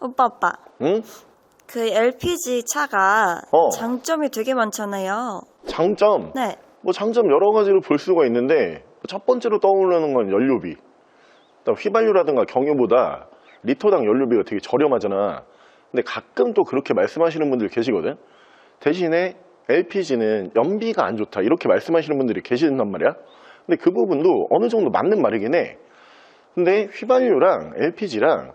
오빠 오빠 응? 그 LPG 차가 어. 장점이 되게 많잖아요. 장점. 네. 뭐 장점 여러 가지로 볼 수가 있는데 첫 번째로 떠오르는 건 연료비. 일단 휘발유라든가 경유보다 리터당 연료비가 되게 저렴하잖아. 근데 가끔 또 그렇게 말씀하시는 분들 계시거든. 대신에 LPG는 연비가 안 좋다 이렇게 말씀하시는 분들이 계시단 말이야. 근데 그 부분도 어느 정도 맞는 말이긴 해. 근데 휘발유랑 LPG랑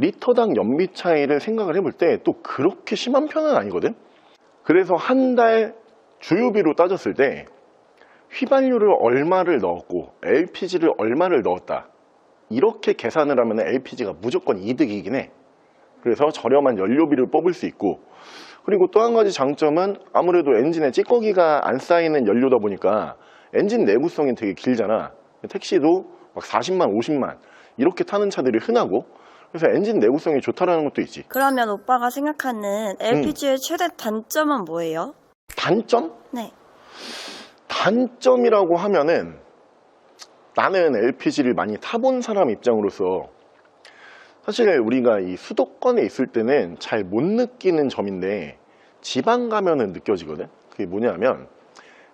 리터당 연비 차이를 생각을 해볼 때 또 그렇게 심한 편은 아니거든. 그래서 한 달 주유비로 따졌을 때 휘발유를 얼마를 넣었고 LPG를 얼마를 넣었다. 이렇게 계산을 하면 LPG가 무조건 이득이긴 해. 그래서 저렴한 연료비를 뽑을 수 있고 그리고 또 한 가지 장점은 아무래도 엔진에 찌꺼기가 안 쌓이는 연료다 보니까 엔진 내구성이 되게 길잖아. 택시도 막 40만, 50만 이렇게 타는 차들이 흔하고 그래서 엔진 내구성이 좋다라는 것도 있지. 그러면 오빠가 생각하는 LPG의 최대 단점은 뭐예요? 단점? 네. 단점이라고 하면은 나는 LPG를 많이 타본 사람 입장으로서 사실 우리가 이 수도권에 있을 때는 잘 못 느끼는 점인데 지방 가면은 느껴지거든. 그게 뭐냐면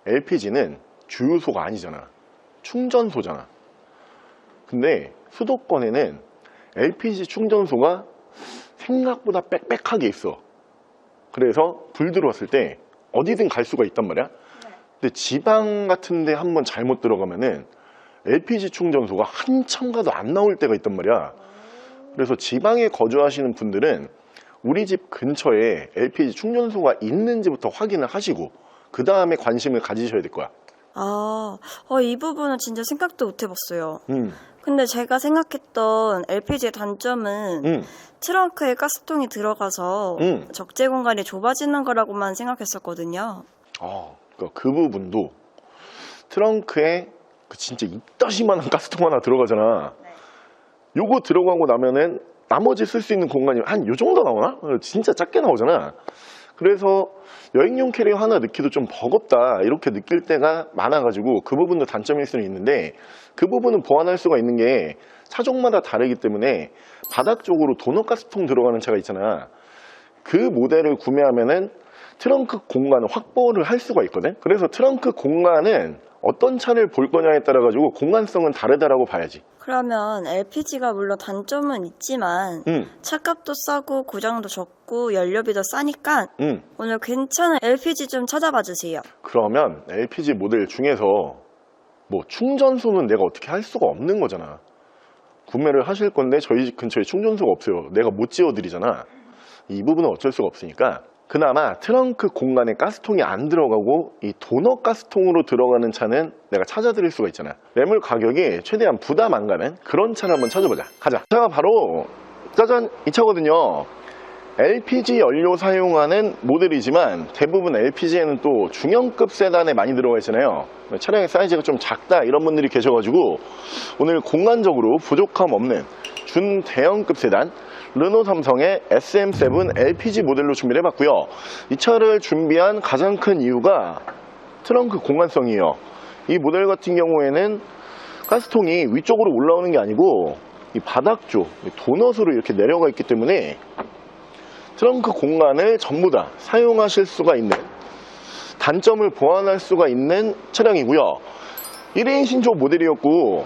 LPG는 주유소가 아니잖아. 충전소잖아. 근데 수도권에는 LPG 충전소가 생각보다 빽빽하게 있어. 그래서 불 들어왔을 때 어디든 갈 수가 있단 말이야. 근데 지방 같은 데 한번 잘못 들어가면은 LPG 충전소가 한참 가도 안 나올 때가 있단 말이야. 그래서 지방에 거주하시는 분들은 우리 집 근처에 LPG 충전소가 있는지부터 확인을 하시고 그 다음에 관심을 가지셔야 될 거야. 아, 어, 이 부분은 진짜 생각도 못 해봤어요. 음, 근데 제가 생각했던 LPG의 단점은 음, 트렁크에 가스통이 들어가서 음. 적재 공간이 좁아지는 거라고만 생각했었거든요. 아, 그, 그 부분도 트렁크에 그 진짜 이따시만한 가스통 하나 들어가잖아. 요거 들어가고 나면은 나머지 쓸 수 있는 공간이 한 요 정도 나오나? 어, 진짜 작게 나오잖아. 그래서 여행용 캐리어 하나 넣기도 좀 버겁다 이렇게 느낄 때가 많아가지고 그 부분도 단점일 수는 있는데 그 부분은 보완할 수가 있는 게 차종마다 다르기 때문에 바닥 쪽으로 도넛 가스통 들어가는 차가 있잖아. 그 모델을 구매하면은 트렁크 공간을 확보를 할 수가 있거든. 그래서 트렁크 공간은 어떤 차를 볼 거냐에 따라 가지고 공간성은 다르다라고 봐야지. 그러면 LPG가 물론 단점은 있지만 응, 차값도 싸고 고장도 적고 연료비도 싸니까 응. 오늘 괜찮은 LPG 좀 찾아봐 주세요. 그러면 LPG 모델 중에서 뭐 충전소는 내가 어떻게 할 수가 없는 거잖아. 구매를 하실 건데 저희 집 근처에 충전소가 없어요. 내가 못 지어드리잖아. 이 부분은 어쩔 수가 없으니까 그나마 트렁크 공간에 가스통이 안 들어가고 이 도넛 가스통으로 들어가는 차는 내가 찾아드릴 수가 있잖아. 매물 가격이 최대한 부담 안 가는 그런 차를 한번 찾아보자. 가자. 차가 바로 짜잔 이 차거든요. LPG 연료 사용하는 모델이지만 대부분 LPG에는 또 중형급 세단에 많이 들어가 있잖아요. 차량의 사이즈가 좀 작다 이런 분들이 계셔가지고 오늘 공간적으로 부족함 없는 준대형급 세단 르노 삼성의 SM7 LPG 모델로 준비를 해봤고요. 이 차를 준비한 가장 큰 이유가 트렁크 공간성이에요. 이 모델 같은 경우에는 가스통이 위쪽으로 올라오는 게 아니고 이 바닥 쪽이 도넛으로 이렇게 내려가 있기 때문에 트렁크 공간을 전부 다 사용하실 수가 있는 단점을 보완할 수가 있는 차량이고요. 1인 신조 모델이었고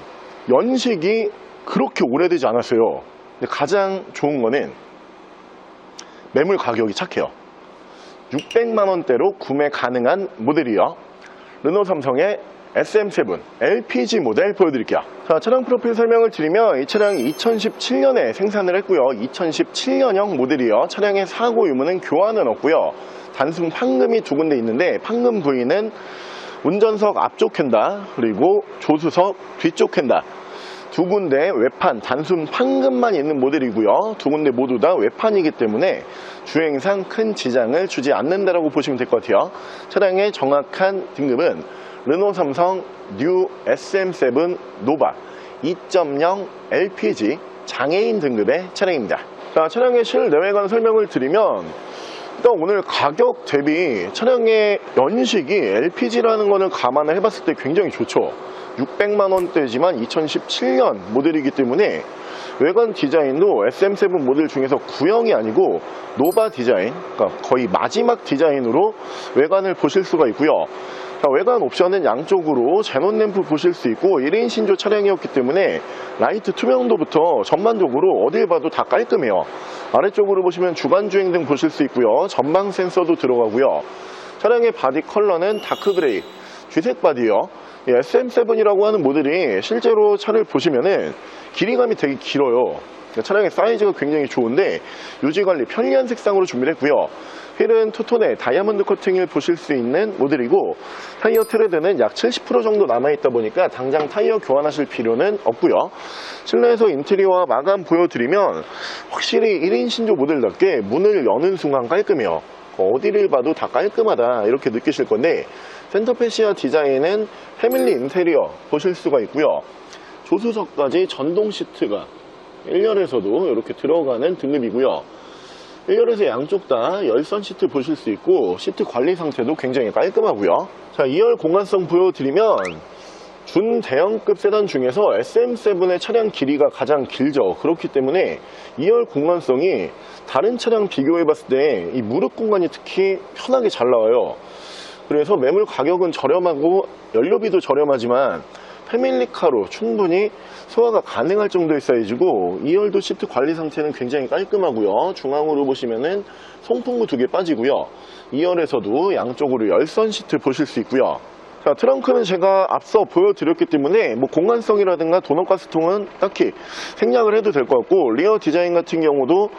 연식이 그렇게 오래되지 않았어요. 가장 좋은 거는 매물 가격이 착해요. 600만 원대로 구매 가능한 모델이요. 르노 삼성의 SM7 LPG 모델 보여드릴게요. 자, 차량 프로필 설명을 드리면 이 차량이 2017년에 생산을 했고요. 2017년형 모델이요. 차량의 사고 유무는 교환은 없고요. 단순 판금이 두 군데 있는데 판금 부위는 운전석 앞쪽 캔다 그리고 조수석 뒤쪽 캔다 두 군데 외판 단순 판금만 있는 모델이고요. 두 군데 모두 다 외판이기 때문에 주행상 큰 지장을 주지 않는다라고 보시면 될 것 같아요. 차량의 정확한 등급은 르노 삼성 뉴 SM7 노바 2.0 LPG 장애인 등급의 차량입니다. 자, 차량의 실내외관 설명을 드리면 일단 오늘 가격 대비 차량의 연식이 LPG라는 거는 감안을 해봤을 때 굉장히 좋죠. 600만 원대지만 2017년 모델이기 때문에 외관 디자인도 SM7 모델 중에서 구형이 아니고 노바 디자인, 그러니까 거의 마지막 디자인으로 외관을 보실 수가 있고요. 자, 외관 옵션은 양쪽으로 제논 램프 보실 수 있고 1인 신조 차량이었기 때문에 라이트 투명도부터 전반적으로 어딜 봐도 다 깔끔해요. 아래쪽으로 보시면 주간 주행 등 보실 수 있고요. 전방 센서도 들어가고요. 차량의 바디 컬러는 다크 그레이, 쥐색 바디요. 예, SM7이라고 하는 모델이 실제로 차를 보시면은 길이감이 되게 길어요. 그러니까 차량의 사이즈가 굉장히 좋은데 유지 관리 편리한 색상으로 준비를 했고요. 휠은 투톤의 다이아몬드 커팅을 보실 수 있는 모델이고 타이어 트레드는 약 70% 정도 남아있다 보니까 당장 타이어 교환하실 필요는 없고요. 실내에서 인테리어와 마감 보여드리면 확실히 1인 신조 모델답게 문을 여는 순간 깔끔해요. 어디를 봐도 다 깔끔하다 이렇게 느끼실 건데 센터페시아 디자인은 패밀리 인테리어 보실 수가 있고요. 조수석까지 전동 시트가 1열에서도 이렇게 들어가는 등급이고요. 1열에서 양쪽 다 열선 시트 보실 수 있고 시트 관리 상태도 굉장히 깔끔하고요. 자, 2열 공간성 보여드리면 준대형급 세단 중에서 SM7의 차량 길이가 가장 길죠. 그렇기 때문에 2열 공간성이 다른 차량 비교해 봤을 때 이 무릎 공간이 특히 편하게 잘 나와요. 그래서 매물 가격은 저렴하고 연료비도 저렴하지만 패밀리카로 충분히 소화가 가능할 정도의 사이즈고 2열도 시트 관리 상태는 굉장히 깔끔하고요. 중앙으로 보시면은 송풍구 두 개 빠지고요. 2열에서도 양쪽으로 열선 시트 보실 수 있고요. 자, 트렁크는 제가 앞서 보여드렸기 때문에 뭐 공간성이라든가 도넛 가스통은 딱히 생략을 해도 될 것 같고 리어 디자인 같은 경우도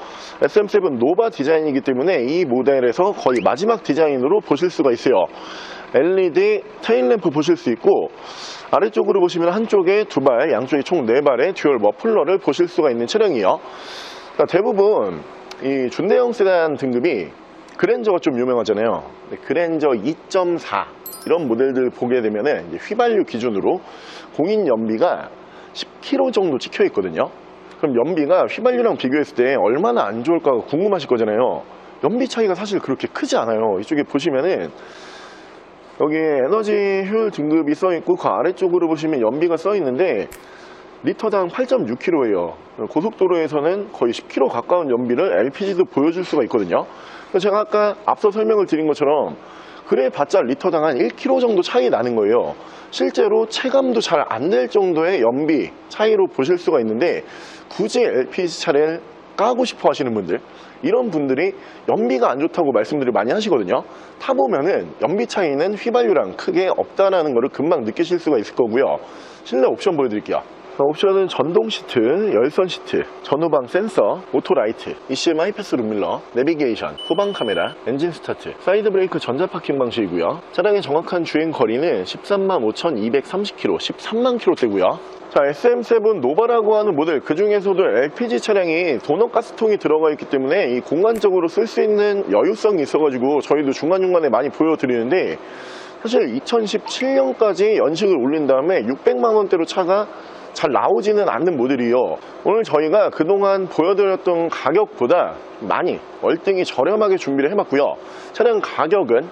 SM7 노바 디자인이기 때문에 이 모델에서 거의 마지막 디자인으로 보실 수가 있어요. LED 테일램프 보실 수 있고 아래쪽으로 보시면 한쪽에 두 발, 양쪽에 총 네 발의 듀얼 머플러를 보실 수가 있는 차량이에요. 그러니까 대부분 이 준대형 세단 등급이 그랜저가 좀 유명하잖아요. 그랜저 2.4 이런 모델들 보게 이제 휘발유 기준으로 공인 연비가 10km 정도 찍혀 있거든요. 그럼 연비가 휘발유랑 비교했을 때 얼마나 안 좋을까 궁금하실 거잖아요. 연비 차이가 사실 그렇게 크지 않아요. 이쪽에 보시면은 여기 에너지 효율 등급이 써 있고 그 아래쪽으로 보시면 연비가 써 있는데 리터당 8.6km예요. 고속도로에서는 거의 10km 가까운 연비를 LPG도 보여줄 수가 있거든요. 제가 아까 앞서 설명을 드린 것처럼 그래 봤자 리터당 한 1km 정도 차이 나는 거예요. 실제로 체감도 잘 안 될 정도의 연비 차이로 보실 수가 있는데 굳이 LPG 차를 까고 싶어 하시는 분들 이런 분들이 연비가 안 좋다고 말씀들을 많이 하시거든요. 타보면은 연비 차이는 휘발유랑 크게 없다라는 것을 금방 느끼실 수가 있을 거고요. 실내 옵션 보여드릴게요. 자, 옵션은 전동 시트, 열선 시트, 전후방 센서, 오토라이트, ECM 하이패스 룸밀러, 내비게이션, 후방 카메라, 엔진 스타트, 사이드 브레이크 전자 파킹 방식이고요. 차량의 정확한 주행 거리는 13만 5,230km, 13만 km대고요. 자, SM7 노바라고 하는 모델 그 중에서도 LPG 차량이 도넛 가스통이 들어가 있기 때문에 이 공간적으로 쓸 수 있는 여유성이 있어가지고 저희도 중간중간에 많이 보여드리는데 사실 2017년까지 연식을 올린 다음에 600만 원대로 차가 잘 나오지는 않는 모델이요. 오늘 저희가 그동안 보여드렸던 가격보다 많이 월등히 저렴하게 준비를 해봤고요. 차량 가격은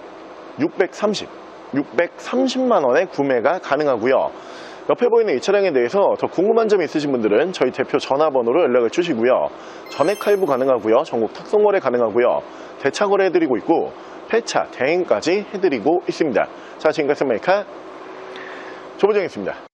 630, 630만 원에 구매가 가능하고요. 옆에 보이는 이 차량에 대해서 더 궁금한 점이 있으신 분들은 저희 대표 전화번호로 연락을 주시고요. 전액 할부 가능하고요. 전국 탁송 거래 가능하고요. 대차 거래 해드리고 있고 폐차, 대행까지 해드리고 있습니다. 자, 지금까지 메이카 조보정이었습니다.